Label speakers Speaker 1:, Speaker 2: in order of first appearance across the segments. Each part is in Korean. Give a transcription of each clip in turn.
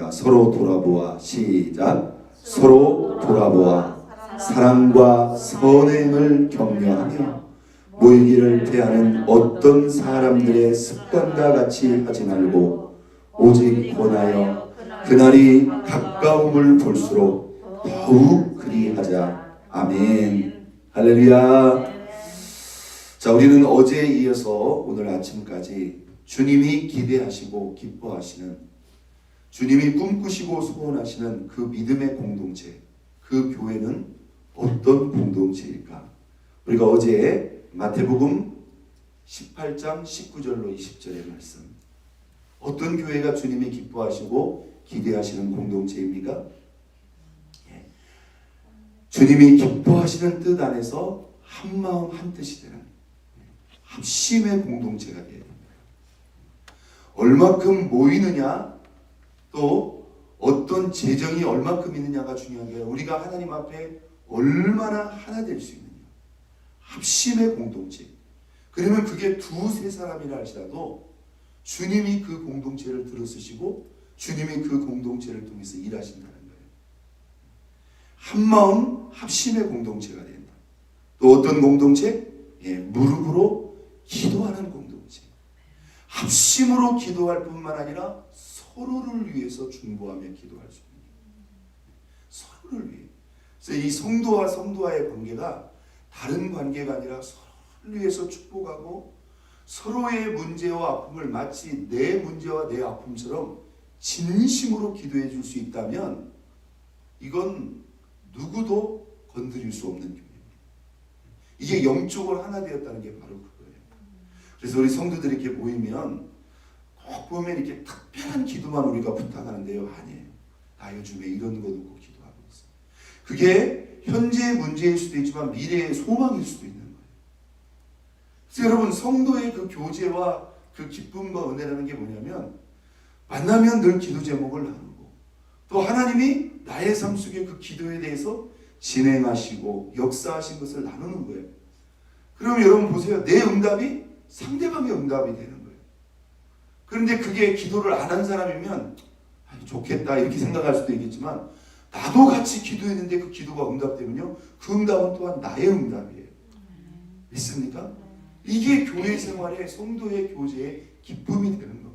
Speaker 1: 같이 서로 돌아보아. 시작. 서로 돌아보아. 사랑과 선행을 격려하며 모이기를 대하는 어떤 사람들의 습관과 같이 하지 말고 오직 권하여 그날이 가까움을 볼수록 더욱 그리하자. 아멘. 할렐루야. 자 우리는 어제에 이어서 오늘 아침까지 주님이 기대하시고 기뻐하시는 주님이 꿈꾸시고 소원하시는 그 믿음의 공동체 그 교회는 어떤 공동체일까 우리가 어제 마태복음 18장 19절로 20절의 말씀 어떤 교회가 주님이 기뻐하시고 기대하시는 공동체입니까? 예. 주님이 기뻐하시는 뜻 안에서 한 마음 한 뜻이 되는 합심의 공동체가 되어야. 얼마큼 모이느냐 또 어떤 재정이 얼마큼 있느냐가 중요한 게 우리가 하나님 앞에 얼마나 하나 될 수 있느냐 합심의 공동체 그러면 그게 두세 사람이라 할지라도 주님이 그 공동체를 들어쓰시고 주님이 그 공동체를 통해서 일하신다는 거예요. 한 마음 합심의 공동체가 된다. 또 어떤 공동체? 예, 무릎으로 기도하는 공동체. 합심으로 기도할 뿐만 아니라 서로를 위해서 중보하며 기도할 수 있는 서로를 위해. 그래서 이 성도와 성도와의 관계가 다른 관계가 아니라 서로를 위해서 축복하고 서로의 문제와 아픔을 마치 내 문제와 내 아픔처럼 진심으로 기도해 줄 수 있다면 이건 누구도 건드릴 수 없는 교회입니다. 이게 영적으로 하나 되었다는 게 바로 그거예요. 그래서 우리 성도들이 이렇게 모이면 꼭 보면 이렇게 특별한 기도만 우리가 부탁하는데요. 아니에요. 나 요즘에 이런 거 놓고 기도하고 있어. 그게 현재의 문제일 수도 있지만 미래의 소망일 수도 있는 거예요. 그래서 여러분 성도의 그 교제와 그 기쁨과 은혜라는 게 뭐냐면 만나면 늘 기도 제목을 나누고 또 하나님이 나의 삶 속에 그 기도에 대해서 진행하시고 역사하신 것을 나누는 거예요. 그럼 여러분 보세요. 내 응답이 상대방의 응답이 되는 거예요. 그런데 그게 기도를 안 한 사람이면 아, 좋겠다 이렇게 생각할 수도 있겠지만 나도 같이 기도했는데 그 기도가 응답되면요. 그 응답은 또한 나의 응답이에요. 믿습니까? 이게 교회 생활의 성도의 교제의 기쁨이 되는 겁니다.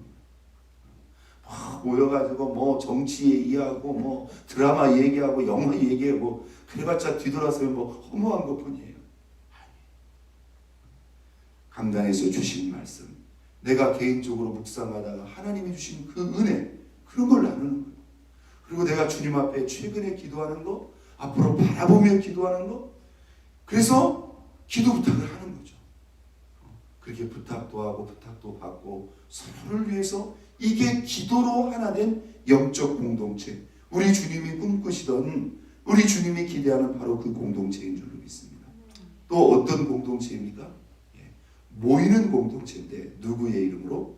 Speaker 1: 막 모여가지고 뭐 정치 얘기하고 뭐 드라마 얘기하고 영화 얘기하고 그래봤자 뒤돌아서 뭐 허무한 것뿐이에요. 강단에서 주신 말씀, 내가 개인적으로 묵상하다가 하나님이 주신 그 은혜 그런 걸 나누는 거예요. 그리고 내가 주님 앞에 최근에 기도하는 거, 앞으로 바라보며 기도하는 거, 그래서 기도 부탁을 하는 거죠. 그렇게 부탁도 하고 부탁도 받고 서로를 위해서 이게 기도로 하나 된 영적 공동체. 우리 주님이 꿈꾸시던 우리 주님이 기대하는 바로 그 공동체인 줄로 믿습니다. 또 어떤 공동체입니까? 예, 모이는 공동체인데 누구의 이름으로?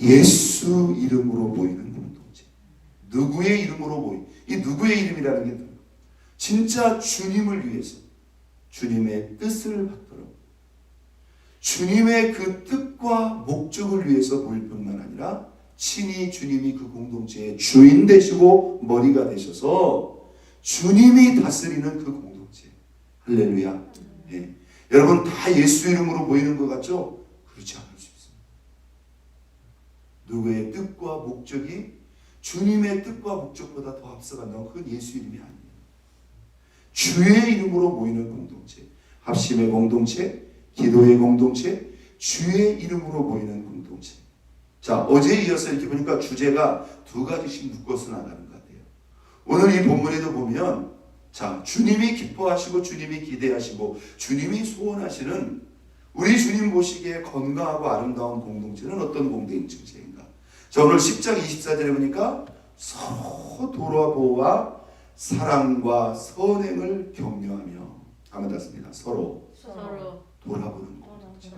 Speaker 1: 예수 이름으로 모이는 공동체. 누구의 이름으로 모이? 이 누구의 이름이라는 게 진짜 주님을 위해서 주님의 뜻을 받도록 주님의 그 뜻과 목적을 위해서 모일 뿐만 아니라 친히 주님이 그 공동체의 주인 되시고 머리가 되셔서 주님이 다스리는 그 공동체. 할렐루야. 예. 여러분 다 예수 이름으로 모이는 것 같죠? 그렇지 않을 수 있습니다. 누구의 뜻과 목적이 주님의 뜻과 목적보다 더 앞서간다면 그건 예수 이름이 아니에요. 주의 이름으로 모이는 공동체, 합심의 공동체, 기도의 공동체, 주의 이름으로 모이는 공동체. 자, 어제에 이어서 이렇게 보니까 주제가 두 가지씩 묶어서 나가는 것 같아요. 오늘 이 본문에도 보면, 자, 주님이 기뻐하시고, 주님이 기대하시고, 주님이 소원하시는 우리 주님 보시기에 건강하고 아름다운 공동체는 어떤 공동체인가? 자, 오늘 10장 24절에 보니까 서로 돌아보아 사랑과 선행을 격려하며 한번 닿습니다. 서로
Speaker 2: 서로
Speaker 1: 돌아보는 공동체.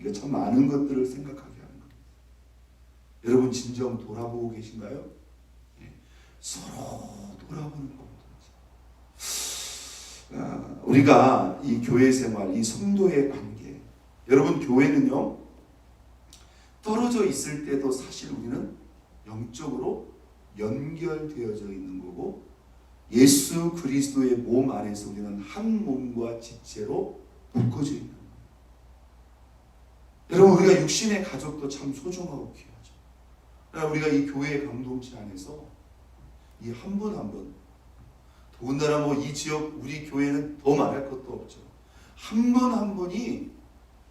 Speaker 1: 이거 참 많은 것들을 생각하게 하는 겁니다. 여러분 진정 돌아보고 계신가요? 예. 서로 돌아보는. 아, 우리가 이 교회 생활, 이 성도의 관계, 여러분 교회는요 떨어져 있을 때도 사실 우리는 영적으로 연결되어져 있는 거고 예수 그리스도의 몸 안에서 우리는 한 몸과 지체로 묶어져 있는 거예요. 여러분 우리가 육신의 가족도 참 소중하고 귀하죠. 우리가 이 교회 공동체 안에서 이 한 분 한분 더군다나 뭐 이 지역 우리 교회는 더 말할 것도 없죠. 한분한 분이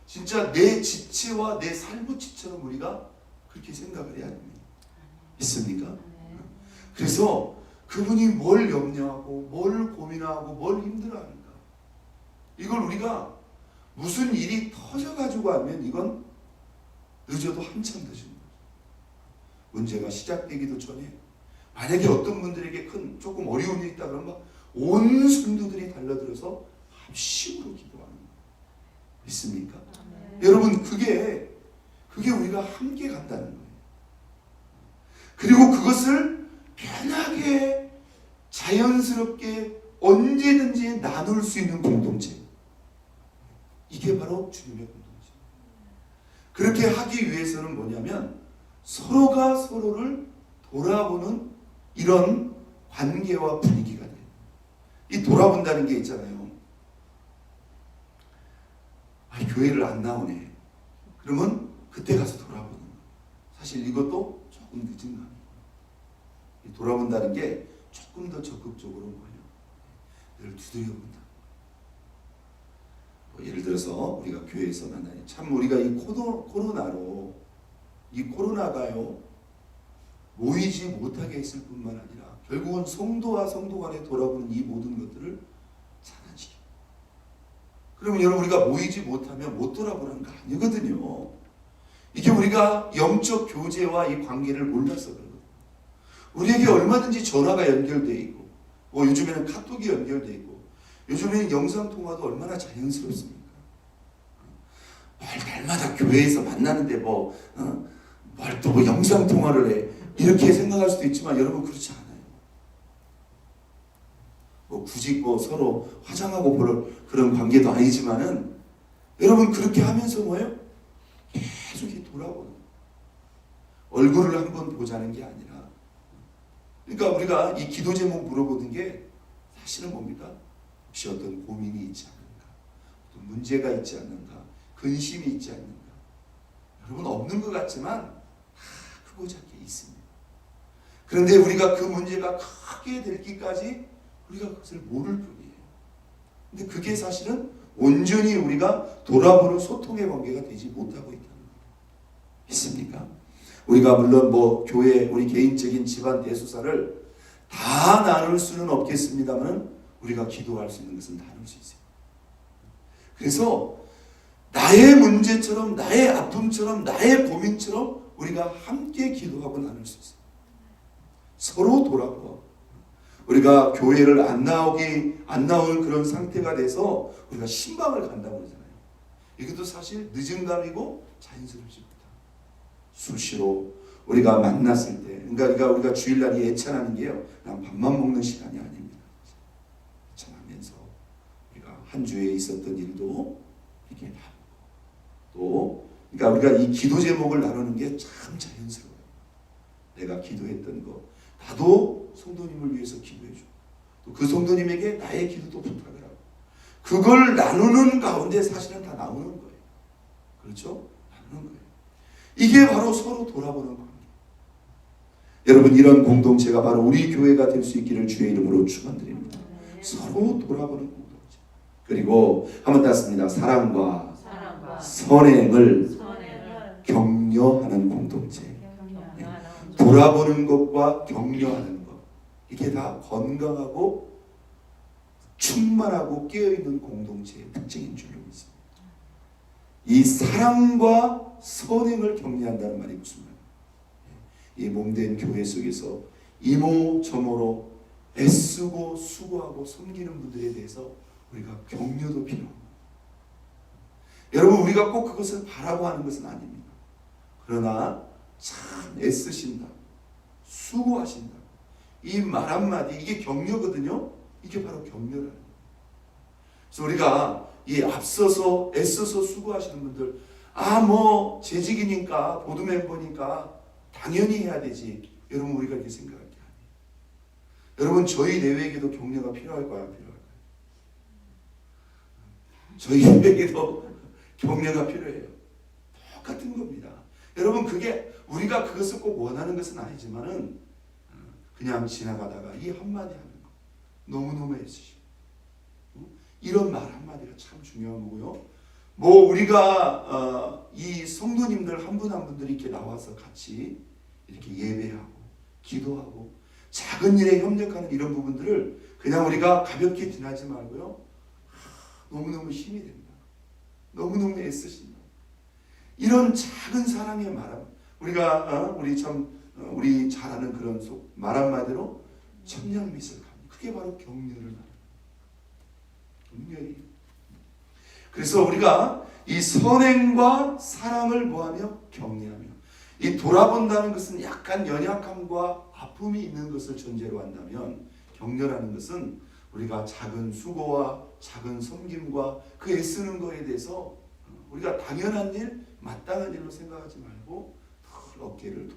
Speaker 1: 진짜 내 지체와 내 살부치처럼 우리가 그렇게 생각을 해야 됩니다. 있습니까? 그래서 그분이 뭘 염려하고 뭘 고민하고 뭘 힘들어하는가 이걸 우리가 무슨 일이 터져가지고 하면 이건 늦어도 한참 늦은 거죠. 문제가 시작되기도 전에 만약에 어떤 분들에게 큰 조금 어려운 일이 있다 그러면 온 성도들이 달려들어서 합심으로 기도하는 거예요. 믿습니까? 여러분 그게 그게 우리가 함께 간다는 거예요. 그리고 그것을 편하게 자연스럽게 언제든지 나눌 수 있는 공동체. 이게 바로 주님의 공동체. 그렇게 하기 위해서는 뭐냐면 서로가 서로를 돌아보는 이런 관계와 분위기가 돼요. 이 돌아본다는 게 있잖아요. 아, 교회를 안 나오네. 그러면 그때 가서 돌아보는 거예요. 사실 이것도 조금 늦은 거 아니에요. 이 돌아본다는 게 조금 더 적극적으로 뭐예요? 늘 두드려본다. 뭐 예를 들어서 우리가 교회에서 만나요. 참 우리가 이 코로, 코로나로 이 코로나가요 모이지 못하게 했을 뿐만 아니라 결국은 성도와 성도 간에 돌아보는 이 모든 것들을 차단시켜. 그러면 여러분 우리가 모이지 못하면 못 돌아보는 거 아니거든요. 이게 우리가 영적 교제와 이 관계를 몰라서 그러거든요. 우리에게 얼마든지 전화가 연결돼 있고, 뭐 요즘에는 카톡이 연결돼 있고, 요즘에는 영상 통화도 얼마나 자연스럽습니까? 뭘 날마다 교회에서 만나는데 뭐, 어? 뭐 영상 통화를 해 이렇게 생각할 수도 있지만 여러분 그렇지 않아요. 뭐 굳이 뭐 서로 화장하고 그런 그런 관계도 아니지만은 여러분 그렇게 하면서 뭐예요? 계속 돌아보는 얼굴을 한번 보자는 게 아니라 그러니까 우리가 이 기도 제목 물어보는 게 사실은 뭡니까? 혹시 어떤 고민이 있지 않는가? 어떤 문제가 있지 않는가? 근심이 있지 않는가? 여러분 없는 것 같지만 다 크고 작게 있습니다. 그런데 우리가 그 문제가 크게 될기까지 우리가 그것을 모를 뿐이에요. 근데 그게 사실은 온전히 우리가 돌아보는 소통의 관계가 되지 못하고 있다는 거예요. 있습니까? 우리가 물론 뭐 교회 우리 개인적인 집안 대수사를 다 나눌 수는 없겠습니다만 우리가 기도할 수 있는 것은 나눌 수 있어요. 그래서 나의 문제처럼 나의 아픔처럼 나의 고민처럼 우리가 함께 기도하고 나눌 수 있어요. 서로 돌아보고 우리가 교회를 안 나오기 안 나올 그런 상태가 돼서 우리가 신방을 간다고 그러잖아요. 이것도 사실 늦은 감이고 자연스럽지 못하. 수시로 우리가 만났을 때, 그러니까 우리가 주일날이 예찬하는 게요, 그냥 밥만 먹는 시간이 아닙니다. 예찬하면서 우리가 한 주에 있었던 일도 이렇게 나누고 또, 그러니까 우리가 이 기도 제목을 나누는 게 참 자연스러워요. 내가 기도했던 거, 나도 성도님을 위해서 기도해줘. 또 그 성도님에게 나의 기도도 부탁을 하고. 그걸 나누는 가운데 사실은 다 나오는 거예요. 그렇죠? 나누는 거예요. 이게 바로 서로 돌아보는 관계. 여러분 이런 공동체가 바로 우리 교회가 될 수 있기를 주의 이름으로 축원드립니다. 서로 돌아보는 공동체. 그리고 한번 땄습니다. 사랑과
Speaker 2: 사랑과
Speaker 1: 선행을
Speaker 2: 선행을
Speaker 1: 격려하는 공동체. 돌아보는 것과 격려하는 것 이게 다 건강하고 충만하고 깨어있는 공동체의 특징인 줄로 믿습니다. 이 사랑과 선행을 격려한다는 말이 무슨 말이에요? 이 몸된 교회 속에서 이모 저모로 애쓰고 수고하고 섬기는 분들에 대해서 우리가 격려도 필요합니다. 여러분 우리가 꼭 그것을 바라고 하는 것은 아닙니다. 그러나 참 애쓰신다. 수고하신다. 이 말 한마디, 이게 격려거든요. 이게 바로 격려라는 거예요. 그래서 우리가 이 앞서서 애써서 수고하시는 분들, 아, 뭐, 재직이니까, 보드 멤버니까, 당연히 해야 되지. 여러분, 우리가 이렇게 생각할 게 아니에요. 여러분 저희 내외에게도 격려가 필요할까요? 안 필요할까요? 저희 내외에게도 격려가 필요해요. 똑같은 겁니다. 여러분 그게 우리가 그것을 꼭 원하는 것은 아니지만은 어, 그냥 지나가다가 이 한마디 하는 거 너무너무 애쓰시고 어? 이런 말 한마디가 참 중요한 거고요. 뭐 우리가 어, 이 성도님들 한 분 한 분들이 이렇게 나와서 같이 이렇게 예배하고 기도하고 작은 일에 협력하는 이런 부분들을 그냥 우리가 가볍게 지나지 말고요. 하, 너무너무 힘이 됩니다. 너무너무 애쓰신다. 이런 작은 사랑의 말 우리가 어, 우리 참 어, 우리 잘 아는 그런 속, 말 한마디로 천냥미술 갑니다. 그게 바로 격려를 말합니다. 격려이. 그래서 우리가 이 선행과 사랑을 뭐하며 격려하며 이 돌아본다는 것은 약간 연약함과 아픔이 있는 것을 전제로 한다면 격려라는 것은 우리가 작은 수고와 작은 섬김과 그 애쓰는 거에 대해서 우리가 당연한 일, 마땅한 일로 생각하지 말고 늘 어깨를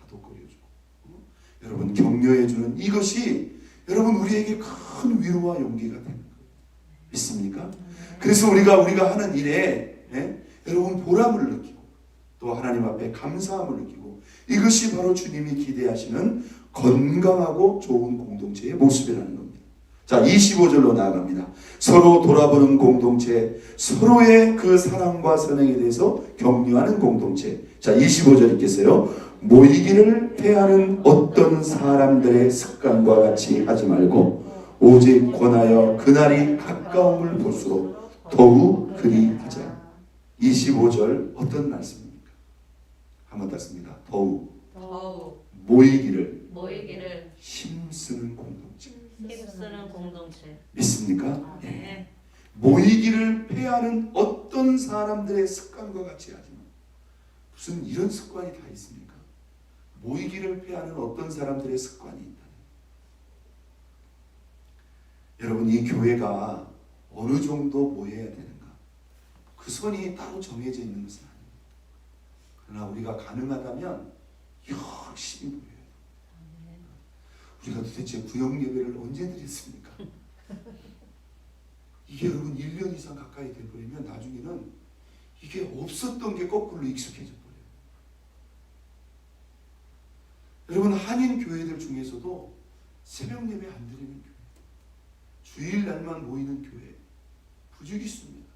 Speaker 1: 다독거려주고 어? 여러분 격려해주는 이것이 여러분 우리에게 큰 위로와 용기가 되는 거예요. 믿습니까? 그래서 우리가 우리가 하는 일에 예? 여러분 보람을 느끼고 또 하나님 앞에 감사함을 느끼고 이것이 바로 주님이 기대하시는 건강하고 좋은 공동체의 모습이라는 겁니다. 자, 25절로 나아갑니다. 서로 돌아보는 공동체, 서로의 그 사랑과 선행에 대해서 격려하는 공동체. 자, 25절 읽겠어요. 모이기를 패하는 어떤 사람들의 습관과 같이 하지 말고 오직 권하여 그날이 가까움을 볼수록 더욱 그리 하자. 25절 어떤 말씀입니까? 한번 땄습니다. 더욱
Speaker 2: 더욱
Speaker 1: 모이기를
Speaker 2: 모이기를
Speaker 1: 힘쓰는 공동체.
Speaker 2: 힘쓰는 공동체.
Speaker 1: 믿습니까? 예.
Speaker 2: 네.
Speaker 1: 모이기를 패하는 어떤 사람들의 습관과 같이 하지만 무슨 이런 습관이 다 있습니까? 모이기를 패하는 어떤 사람들의 습관이 있다. 여러분 이 교회가 어느 정도 모여야 되는가? 그 선이 따로 정해져 있는 것은 아닙니다. 그러나 우리가 가능하다면 열심히 모여야 돼요. 우리가 도대체 구역 예배를 언제 드렸습니까? 이게 여러분 1년 이상 가까이 돼버리면 나중에는 이게 없었던 게 거꾸로 익숙해져 버려요. 여러분 한인 교회들 중에서도 새벽 예배 안 드리는 교회, 주일날만 모이는 교회 부죽있습니다.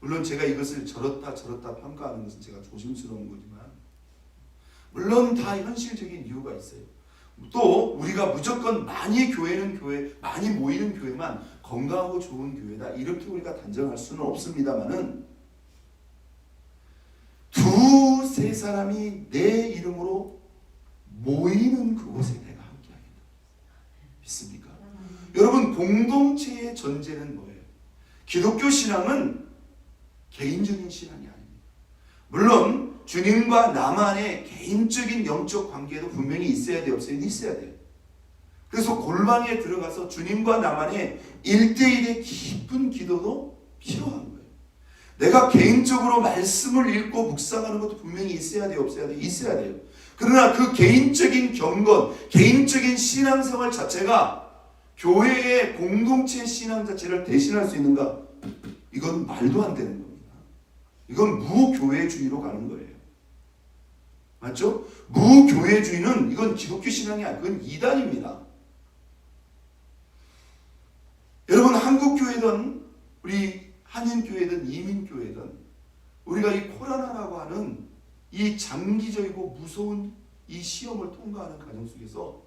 Speaker 1: 물론 제가 이것을 저렇다 저렇다 평가하는 것은 제가 조심스러운 거지만 물론 다 현실적인 이유가 있어요. 또 우리가 무조건 많이 교회는 교회, 많이 모이는 교회만 건강하고 좋은 교회다 이렇게 우리가 단정할 수는 없습니다만은 두세 사람이 내 이름으로 모이는 그곳에 내가 함께하겠다. 믿습니까? 여러분 공동체의 전제는 뭐예요? 기독교 신앙은 개인적인 신앙이 아닙니다. 물론 주님과 나만의 개인적인 영적 관계도 분명히 있어야 돼요, 없어요? 있어야 돼요. 그래서 골방에 들어가서 주님과 나만의 일대일의 깊은 기도도 필요한 거예요. 내가 개인적으로 말씀을 읽고 묵상하는 것도 분명히 있어야 돼요, 없어야 돼요? 있어야 돼요. 그러나 그 개인적인 경건, 개인적인 신앙생활 자체가 교회의 공동체 신앙 자체를 대신할 수 있는가? 이건 말도 안 되는 겁니다. 이건 무교회주의로 가는 거예요. 맞죠? 무교회주의는 이건 기독교 신앙이 아니고 그건 이단입니다. 여러분 한국 교회든 우리 한인 교회든 이민 교회든 우리가 이 코로나라고 하는 이 장기적이고 무서운 이 시험을 통과하는 과정 속에서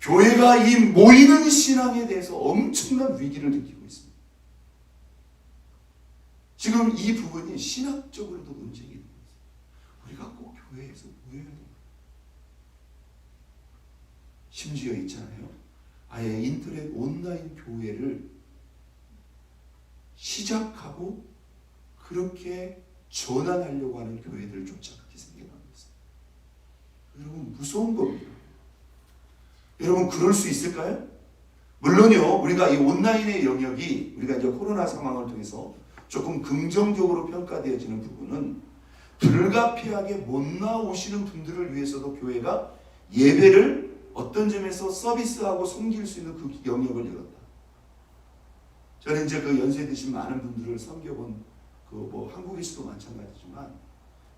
Speaker 1: 교회가 이 모이는 신앙에 대해서 엄청난 위기를 느끼고 있습니다. 지금 이 부분이 신학적으로도 논쟁이 되고 있습니다. 우리가 꼭 교회에서 모여야 됩니다. 심지어 있잖아요. 아예 인터넷 온라인 교회를 시작하고 그렇게 전환하려고 하는 교회들조차 그렇게 생겨나고 있습니다. 무서운 겁니다. 여러분 그럴 수 있을까요? 물론요 우리가 이 온라인의 영역이 우리가 이제 코로나 상황을 통해서 조금 긍정적으로 평가되어지는 부분은 불가피하게 못 나오시는 분들을 위해서도 교회가 예배를 어떤 점에서 서비스하고 섬길 수 있는 그 영역을 열었다. 저는 이제 그 연세 드신 많은 분들을 섬겨본 그 뭐 한국에서도 마찬가지지만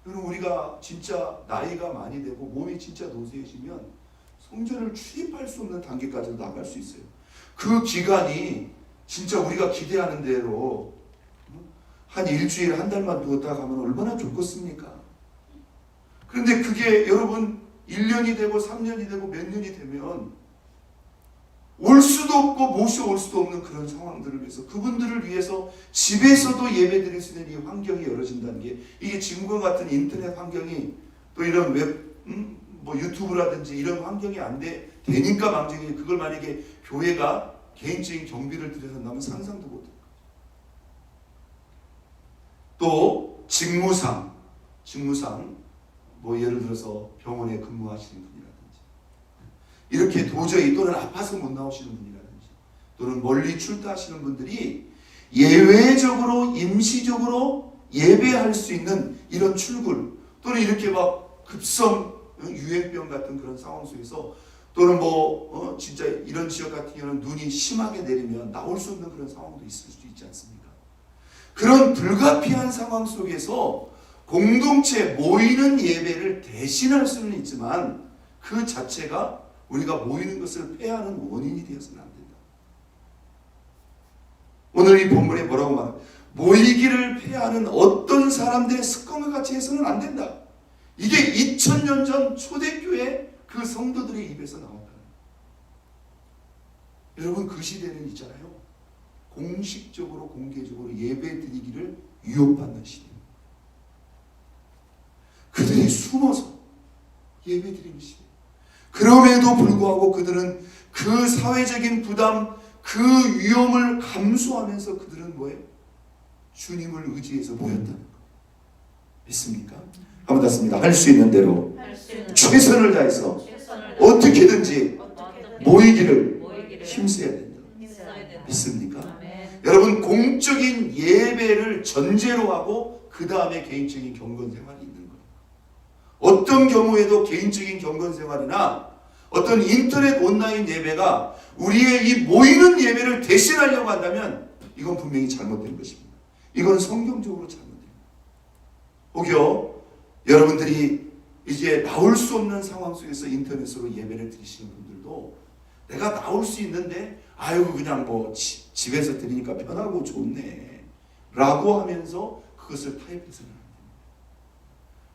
Speaker 1: 여러분 우리가 진짜 나이가 많이 되고 몸이 진짜 노쇠해지면 성전을 출입할 수 없는 단계까지 나갈 수 있어요. 그 기간이 진짜 우리가 기대하는 대로 한 일주일 한 달만 두었다 가면 얼마나 좋겠습니까? 그런데 그게 여러분 1년이 되고 3년이 되고 몇 년이 되면 올 수도 없고 모셔올 수도 없는 그런 상황들을 위해서 그분들을 위해서 집에서도 예배 드릴 수 있는 이 환경이 열어진다는 게 이게 지금과 같은 인터넷 환경이 또 이런 웹, 음? 뭐 유튜브라든지 이런 환경이 안 돼, 되니까 망정이 그걸 만약에 교회가 개인적인 경비를 들여선다면 상상도 못해요. 또 직무상, 직무상 뭐 예를 들어서 병원에 근무하시는 분 이렇게 도저히 또는 아파서 못 나오시는 분이라든지 또는 멀리 출타하시는 분들이 예외적으로 임시적으로 예배할 수 있는 이런 출근 또는 이렇게 막 급성 유행병 같은 그런 상황 속에서 또는 뭐 어, 진짜 이런 지역 같은 경우는 눈이 심하게 내리면 나올 수 없는 그런 상황도 있을 수도 있지 않습니까? 그런 불가피한 상황 속에서 공동체 모이는 예배를 대신할 수는 있지만 그 자체가 우리가 모이는 것을 폐하는 원인이 되어서는 안 된다. 오늘 이 본문에 뭐라고 말? 모이기를 폐하는 어떤 사람들의 습관과 같이 해서는 안 된다. 이게 2000년 전 초대교회 그 성도들의 입에서 나왔다. 여러분 그 시대는 있잖아요. 공식적으로 공개적으로 예배 드리기를 위협받는 시대. 그들이 숨어서 예배 드리는 시대. 그럼에도 불구하고 그들은 그 사회적인 부담, 그 위험을 감수하면서 그들은 뭐예요? 주님을 의지해서 모였다는 거. 믿습니까? 한번 닫습니다. 할 수 있는 대로 최선을 다해서 어떻게든지
Speaker 2: 어떻게
Speaker 1: 모이기를 힘써야 된다. 믿습니까? 여러분 공적인 예배를 전제로 하고 그 다음에 개인적인 경건 생활이 있는. 어떤 경우에도 개인적인 경건 생활이나 어떤 인터넷 온라인 예배가 우리의 이 모이는 예배를 대신하려고 한다면 이건 분명히 잘못된 것입니다. 이건 성경적으로 거예요. 혹여 여러분들이 이제 나올 수 없는 상황 속에서 인터넷으로 예배를 드리시는 분들도 내가 나올 수 있는데 아유 그냥 뭐 지- 집에서 드리니까 편하고 좋네 라고 하면서 그것을 타협해서는.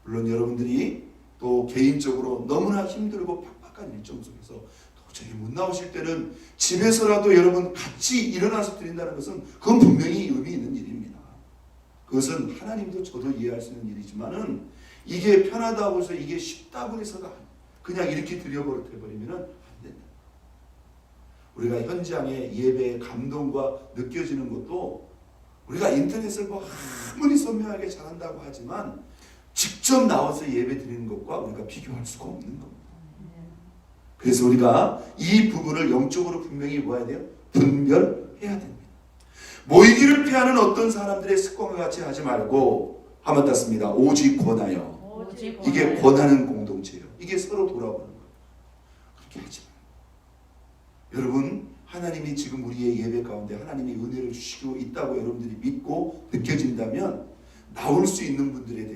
Speaker 1: 물론 여러분들이 또 개인적으로 너무나 힘들고 팍팍한 일정 속에서 도저히 못 나오실 때는 집에서라도 여러분 같이 일어나서 드린다는 것은 그건 분명히 의미 있는 일입니다. 그것은 하나님도 저도 이해할 수 있는 일이지만은 이게 편하다고 해서 이게 쉽다고 해서가 그냥 이렇게 드려버리면 안. 우리가 현장의 예배의 감동과 느껴지는 것도 우리가 인터넷을 뭐 아무리 선명하게 잘한다고 하지만 직접 나와서 예배 드리는 것과 우리가 비교할 수가 없는 겁니다. 그래서 우리가 이 부분을 영적으로 분명히 뭐해야 돼요? 분별해야 됩니다. 모이기를 피하는 어떤 사람들의 습관과 같이 하지 말고 한번 땄습니다. 오직 권하여.
Speaker 2: 오직
Speaker 1: 이게. 권하는 공동체예요. 이게 서로 돌아보는 거예요. 그렇게 하지 마요. 여러분 하나님이 지금 우리의 예배 가운데 하나님이 은혜를 주시고 있다고 여러분들이 믿고 느껴진다면 나올 수 있는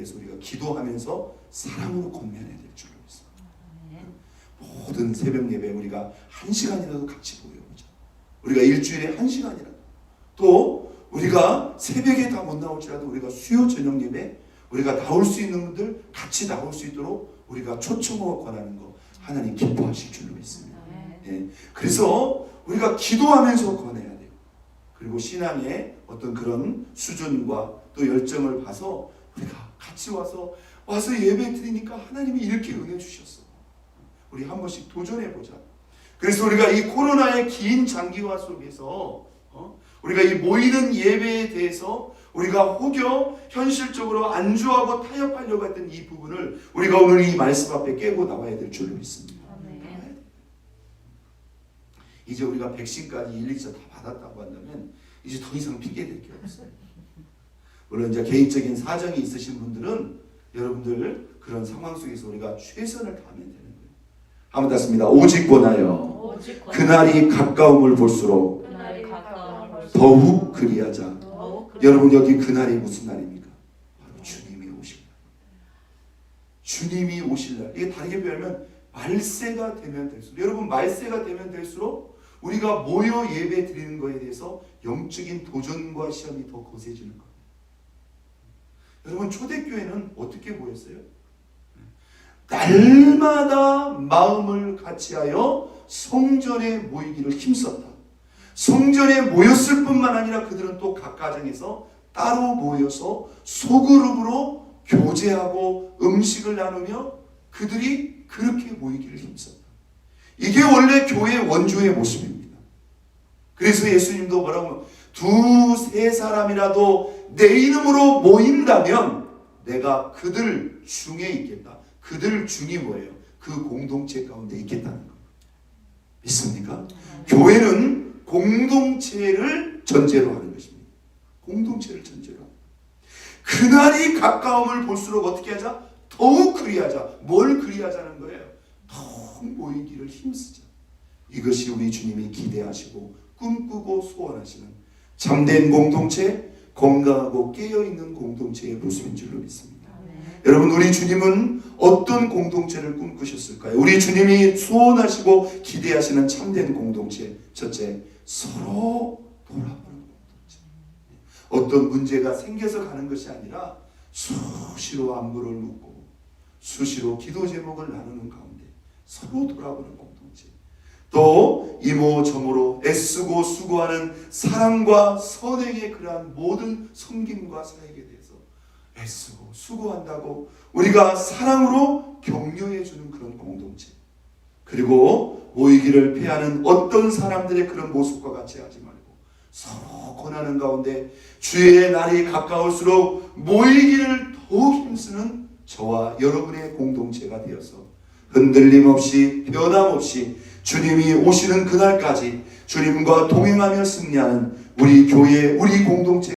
Speaker 1: 대해서 우리가 기도하면서 사랑으로 건면해야 될 줄로 믿습니다.
Speaker 2: 아멘.
Speaker 1: 모든 새벽 예배 우리가 한 시간이라도 같이 모여보자. 우리가 일주일에 한 시간이라도 또 우리가 새벽에 다 못 나올지라도 우리가 수요 저녁 예배 우리가 나올 수 있는 분들 같이 나올 수 있도록 우리가 초청하고 권하는 거 하나님 기뻐하실 줄로 믿습니다.
Speaker 2: 아멘.
Speaker 1: 예. 그래서 우리가 기도하면서 권해야 돼요. 그리고 신앙의 어떤 그런 수준과 또 열정을 봐서 우리가 같이 와서 와서 예배 드리니까 하나님이 이렇게 은혜 주셨어. 우리 한 번씩 도전해 보자. 그래서 우리가 이 코로나의 긴 장기화 속에서 어? 우리가 이 모이는 예배에 대해서 우리가 혹여 현실적으로 안주하고 타협하려고 했던 이 부분을 우리가 오늘 이 말씀 앞에 깨고 나와야 될 줄로 믿습니다.
Speaker 2: 아멘.
Speaker 1: 이제 우리가 백신까지 1, 2차 다 받았다고 한다면 이제 더 이상 핑계 댈 게 없어요. 물론 이제 개인적인 사정이 있으신 분들은 여러분들 그런 상황 속에서 우리가 최선을 다하면 되는 거예요. 한번 닫습니다. 오직 권하여
Speaker 2: 오직
Speaker 1: 그날이 가까움을 볼수록 더욱 그리하자. 여러분 여기 그날이 무슨 날입니까? 바로 주님이 오실 날. 주님이 오실 날. 이게 다르게 표현하면 말세가 되면 될수록 여러분 말세가 되면 될수록 우리가 모여 예배 드리는 것에 대해서 영적인 도전과 시험이 더 거세지는 거예요. 여러분 초대교회는 어떻게 모였어요? 날마다 마음을 같이하여 성전에 모이기를 힘썼다. 성전에 모였을 뿐만 아니라 그들은 또 각 가정에서 따로 모여서 소그룹으로 교제하고 음식을 나누며 그들이 그렇게 모이기를 힘썼다. 이게 원래 교회 원조의 모습입니다. 그래서 예수님도 뭐라고 두세 사람이라도 내 이름으로 모인다면 내가 그들 중에 있겠다. 그들 중이 뭐예요? 그 공동체 가운데 있겠다는 겁니다. 믿습니까? 교회는 공동체를 전제로 하는 것입니다. 공동체를 전제로. 그날이 가까움을 볼수록 어떻게 하자? 더욱 그리하자. 뭘 그리하자는 거예요? 더욱 모이기를 힘쓰자. 이것이 우리 주님이 기대하시고 꿈꾸고 소원하시는 참된 공동체, 건강하고 깨어있는 공동체의 모습인 줄로 믿습니다. 여러분 우리 주님은 어떤 공동체를 꿈꾸셨을까요? 우리 주님이 소원하시고 기대하시는 참된 공동체 첫째 서로 돌아보는 공동체 어떤 문제가 생겨서 가는 것이 아니라 수시로 안부를 묻고 수시로 기도 제목을 나누는 가운데 서로 돌아보는 공동체 또 이모저모로 애쓰고 수고하는 사랑과 선행의 그러한 모든 섬김과 사역에 대해서 애쓰고 수고한다고 우리가 사랑으로 격려해 주는 그런 공동체. 그리고 모이기를 피하는 어떤 사람들의 그런 모습과 같이 하지 말고 서로 권하는 가운데 주의 날이 가까울수록 모이기를 더욱 힘쓰는 저와 여러분의 공동체가 되어서 흔들림 없이 변함 없이 주님이 오시는 그날까지 주님과 동행하며 승리하는 우리 교회 우리 공동체